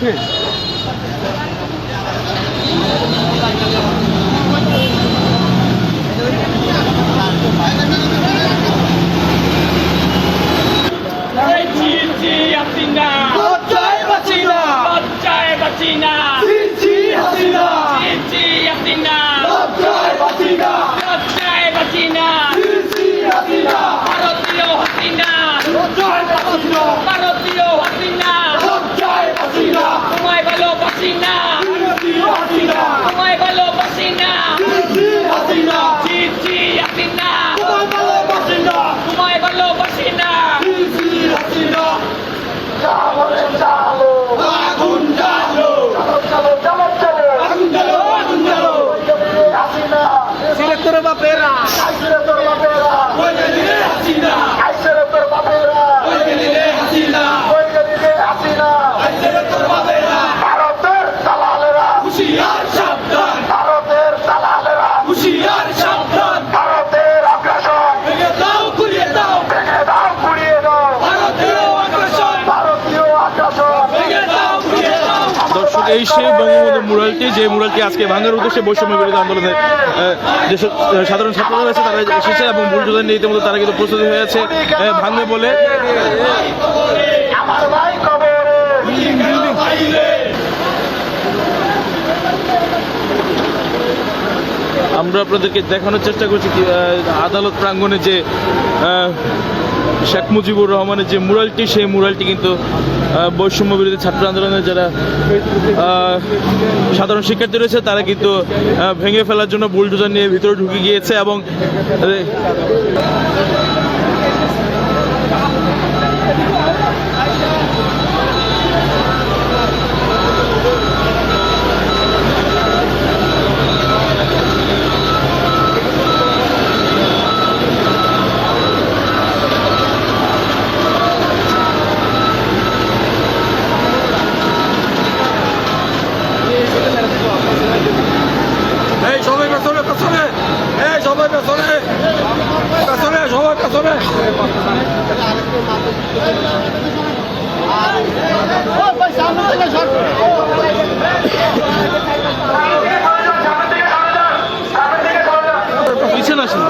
জি এই সেই বঙ্গবন্ধু মুরালটি যে মুরালটি আজকে ভাঙার উদ্দেশ্যে বৈষম্য বিরোধী আন্দোলনে আহ, যেসব সাধারণ ছাত্ররা রয়েছে তারা এসেছে এবং বুলডোজার নিয়ে ইতিমধ্যে তারা কিন্তু প্রস্তুতি হয়ে আছে আহ, ভাঙবে বলে। আমার আপনাদেরকে দেখানোর চেষ্টা করছি আদালত প্রাঙ্গণে যে শেখ মুজিবুর রহমানের যে মুরালটি সেই মুরালটি কিন্তু বৈষম্য বিরোধী ছাত্র আন্দোলনের যারা সাধারণ শিক্ষার্থী রয়েছে, তারা কিন্তু ভেঙে ফেলার জন্য বুলডোজার নিয়ে ভিতরে ঢুকে গিয়েছে এবং পেছনে আসেন।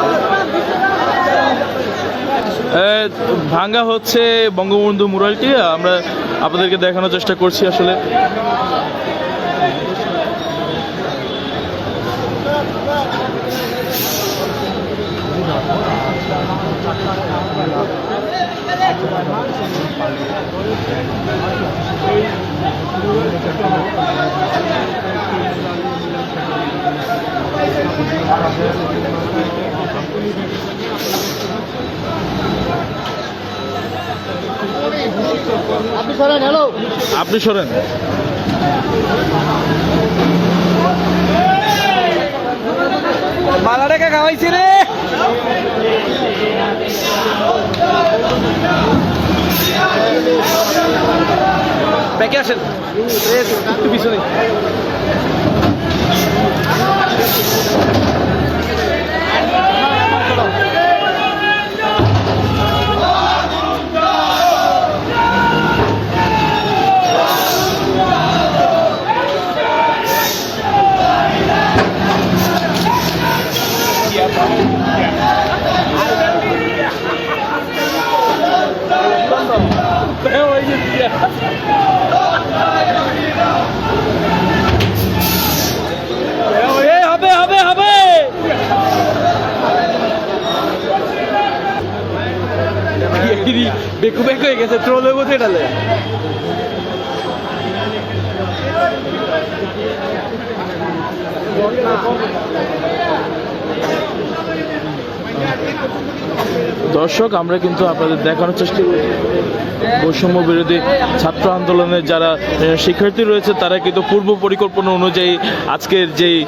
ভাঙ্গা হচ্ছে বঙ্গবন্ধু মুরালটি আমরা আপনাদেরকে দেখানোর চেষ্টা করছি আসলে। আপনি সরেন মালা রেখে খাওয়াইছি রে। ব্যাকে আসেন পিছনে বেকু বেক হয়ে গেছে ট্রোল হয়ে বসে ডালে দর্শক, আমরা কিন্তু আপনাদের দেখানোর চেষ্টা করি। বৈষম্য বিরোধী ছাত্র আন্দোলনের যারা শিক্ষার্থী রয়েছে, তারা কিন্তু পূর্ব পরিকল্পনা অনুযায়ী আজকের যেই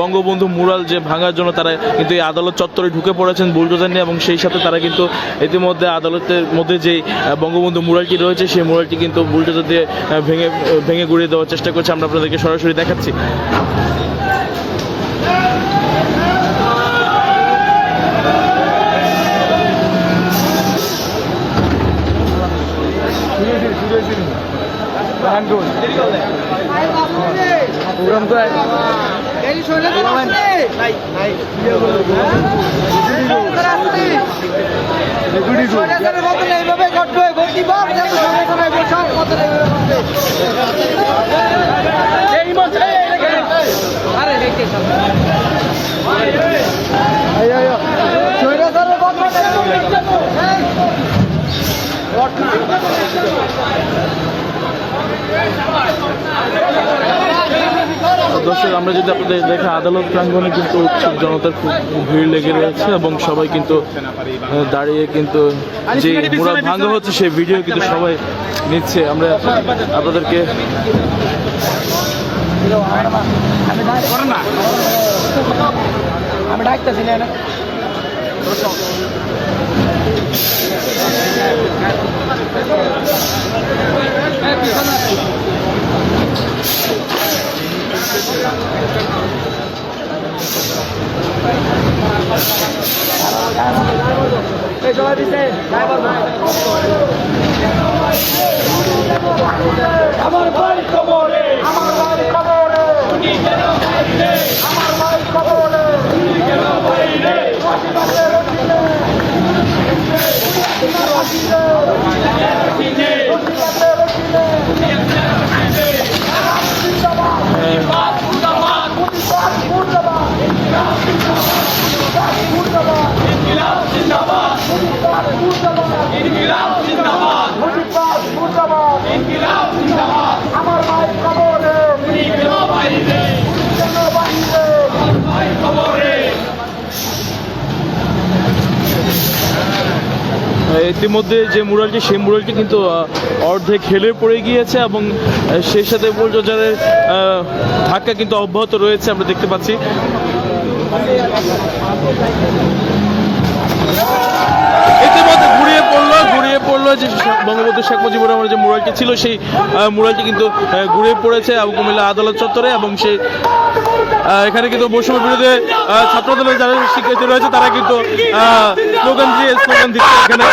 বঙ্গবন্ধু মুরাল যে ভাঙার জন্য তারা কিন্তু এই আদালত চত্বরে ঢুকে পড়েছেন বুলডোজার নিয়ে, এবং সেই সাথে তারা কিন্তু ইতিমধ্যে আদালতের মধ্যে যেই বঙ্গবন্ধু মুরালটি রয়েছে, সেই মুরালটি কিন্তু বুলডোজার দিয়ে ভেঙে ভেঙে গুড়িয়ে দেওয়ার চেষ্টা করছে। আমরা আপনাদেরকে সরাসরি দেখাচ্ছি। প্রোগ্রাম দর্শক, আমরা যদি আপনাদের দেখে আদালত প্রাঙ্গণে কিন্তু উৎসুক জনতার খুব ভিড় লেগে রয়েছে এবং সবাই কিন্তু দাঁড়িয়ে কিন্তু যে মুরাদ ভাঙ্গা হচ্ছে সেই ভিডিও কিন্তু সবাই নিচ্ছে। আমরা আপনাদেরকে আমি ডাকতেছি না। আমার ভাই। কবরে আমার ভাই ইতিমধ্যে যে মুরালটি সেই মুরালটি কিন্তু অর্ধেক হেলে পড়ে গিয়েছে এবং সেই সাথে বুলডোজারের আহ, ধাক্কা কিন্তু অব্যাহত রয়েছে আমরা দেখতে পাচ্ছি। ইতিমধ্যে ঘুরিয়ে পড়ল ঘুরিয়ে পড়ল যে বঙ্গবন্ধু শেখ মুজিবুর রহমানের যে মুরালটি ছিল সেই মুরালটি কিন্তু ঘুরিয়ে পড়েছে এবং কুমিল্লা আদালত চত্বরে এবং সেই এখানে কিন্তু বৈষম্য বিরোধী আহ, ছাত্র দলের যারা শিক্ষার্থী রয়েছে তারা কিন্তু স্লোগান দিয়ে স্লোগান দিচ্ছে এখানে।